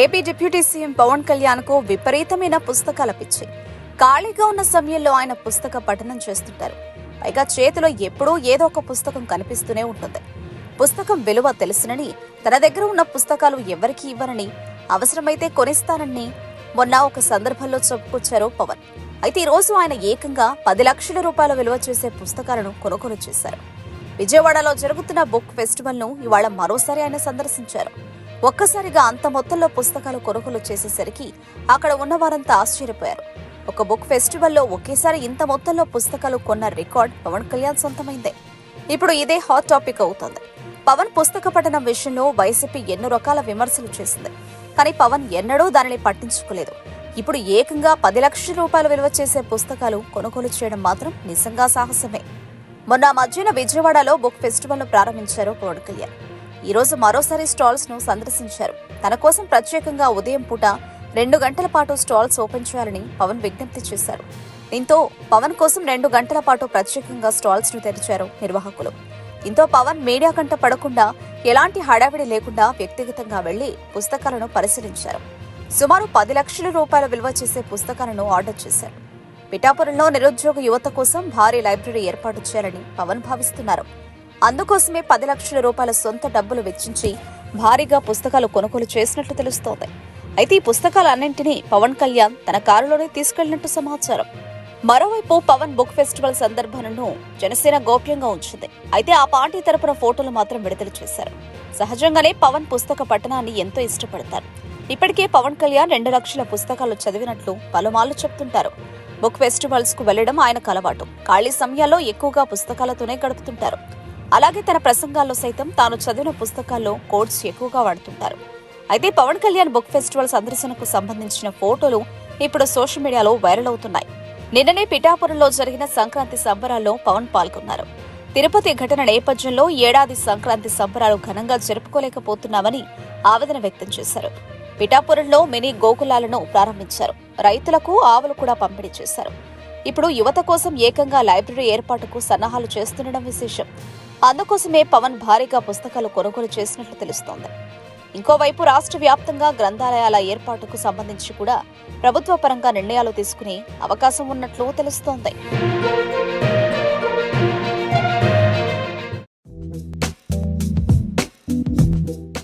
AP deputy CM Pawan కళ్యాణ్కు విపరీతమైన పుస్తకాల పిచ్చి. ఖాళీగా ఉన్న సమయంలో ఆయన పుస్తక పఠనం చేస్తుంటారు. పైగా చేతిలో ఎప్పుడూ ఏదో ఒక పుస్తకం కనిపిస్తూనే ఉంటుంది. పుస్తకం విలువ తెలుసునని తన దగ్గర ఉన్న పుస్తకాలు ఎవరికి ఇవ్వనని అవసరమైతే కొనిస్తానని మొన్న ఒక సందర్భంలో చెప్పుకొచ్చారు పవన్. అయితే ఈ రోజు ఆయన ఏకంగా పది లక్షల రూపాయల విలువ చేసే పుస్తకాలను కొనుగోలు చేశారు. విజయవాడలో జరుగుతున్న బుక్ ఫెస్టివల్ను ఇవాళ మరోసారి ఆయన సందర్శించారు. ఒక్కసారిగా అంత మొత్తంలో పుస్తకాలు కొనుగోలు చేసేసరికి అక్కడ ఉన్న వారంతా ఆశ్చర్యపోయారు. ఒక బుక్ ఫెస్టివల్లో ఒకేసారి ఇంత మొత్తంలో పుస్తకాలు కొన్న రికార్డ్ పవన్ కళ్యాణ్ సొంతమైందే. ఇప్పుడు ఇదే హాట్ టాపిక్ అవుతోంది. పవన్ పుస్తక పఠనం విషయంలో వైసీపీ ఎన్నో రకాల విమర్శలు చేసింది. కానీ పవన్ ఎన్నడూ దానిని పట్టించుకోలేదు. ఇప్పుడు ఏకంగా పది లక్షల రూపాయలు విలువ చేసే పుస్తకాలు కొనుగోలు చేయడం మాత్రం నిజంగా సాహసమే. మొన్న మధ్యన విజయవాడలో బుక్ ఫెస్టివల్ను ప్రారంభించారు కోడికయ్య. ఈరోజు ఈ రోజు మరోసారి స్టాల్స్ను సందర్శించారు. తన కోసం ప్రత్యేకంగా ఉదయం పూట రెండు గంటల పాటు స్టాల్స్ ఓపెన్ చేయాలని పవన్ విజ్ఞప్తి చేశారు. దీంతో పవన్ కోసం రెండు గంటల పాటు ప్రత్యేకంగా స్టాల్స్ను తెరిచారు నిర్వాహకులు. దీంతో పవన్ మీడియా కంట పడకుండా ఎలాంటి హడావిడి లేకుండా వ్యక్తిగతంగా వెళ్ళి పుస్తకాలను పరిశీలించారు. సుమారు పది లక్షల రూపాయల విలువ చేసే పుస్తకాలను ఆర్డర్ చేశారు. పిఠాపురంలో నిరుద్యోగ యువత కోసం భారీ లైబ్రరీ ఏర్పాటు చేయాలని పవన్ భావిస్తున్నారు. అందుకోసమే పది లక్షల రూపాయల సొంత డబ్బులు వెచ్చించి భారీగా పుస్తకాలు కొనుగోలు చేసినట్లు తెలుస్తోంది. అయితే ఈ పుస్తకాలన్నింటినీ పవన్ కళ్యాణ్ తన కారులోనే తీసుకెళ్ళినట్టు సమాచారం. మరోవైపు పవన్ బుక్ ఫెస్టివల్ సందర్భాలను జనసేన గోప్యంగా ఉంచింది. అయితే ఆ పార్టీ తరపున ఫోటోలు మాత్రం విడుదల చేశారు. సహజంగానే పవన్ పుస్తక పఠనాన్ని ఎంతో ఇష్టపడతారు. ఇప్పటికే పవన్ కళ్యాణ్ రెండు లక్షల పుస్తకాలు చదివినట్లు పలుమార్లు చెప్తుంటారు. బుక్ ఫెస్టివల్స్కు వెళ్ళడం ఆయనకు అలవాటు. ఖాళీ సమయాల్లో ఎక్కువగా పుస్తకాలతోనే గడుపుతుంటారు. అలాగే తన ప్రసంగాల్లో సైతం తాను చదివిన పుస్తకాల్లో కోడ్స్ ఎక్కువగా వాడుతుంటారు. అయితే పవన్ కళ్యాణ్ బుక్ ఫెస్టివల్ సందర్శనకు సంబంధించిన ఫోటోలు ఇప్పుడు సోషల్ మీడియాలో వైరల్ అవుతున్నాయి. నిన్ననే పిఠాపురంలో జరిగిన సంక్రాంతి సంబరాల్లో పవన్ పాల్గొన్నారు. తిరుపతి ఘటన నేపథ్యంలో ఏడాది సంక్రాంతి సంబరాలు ఘనంగా జరుపుకోలేకపోతున్నామని ఆవేదన వ్యక్తం చేశారు. పిఠాపురంలో మినీ గోకులాలను ప్రారంభించారు. రైతులకు ఆవులు కూడా పంపిణీ చేశారు. ఇప్పుడు యువత కోసం ఏకంగా లైబ్రరీ ఏర్పాటుకు సన్నాహాలు చేస్తుండడం విశేషం. అందుకోసమే పవన్ భారీగా పుస్తకాలు కొనుగోలు చేసినట్లు తెలుస్తోంది. ఇంకోవైపు రాష్ట్ర వ్యాప్తంగా గ్రంథాలయాల ఏర్పాటుకు సంబంధించి కూడా ప్రభుత్వ పరంగా నిర్ణయాలు తీసుకునే అవకాశం ఉన్నట్లు తెలుస్తోంది.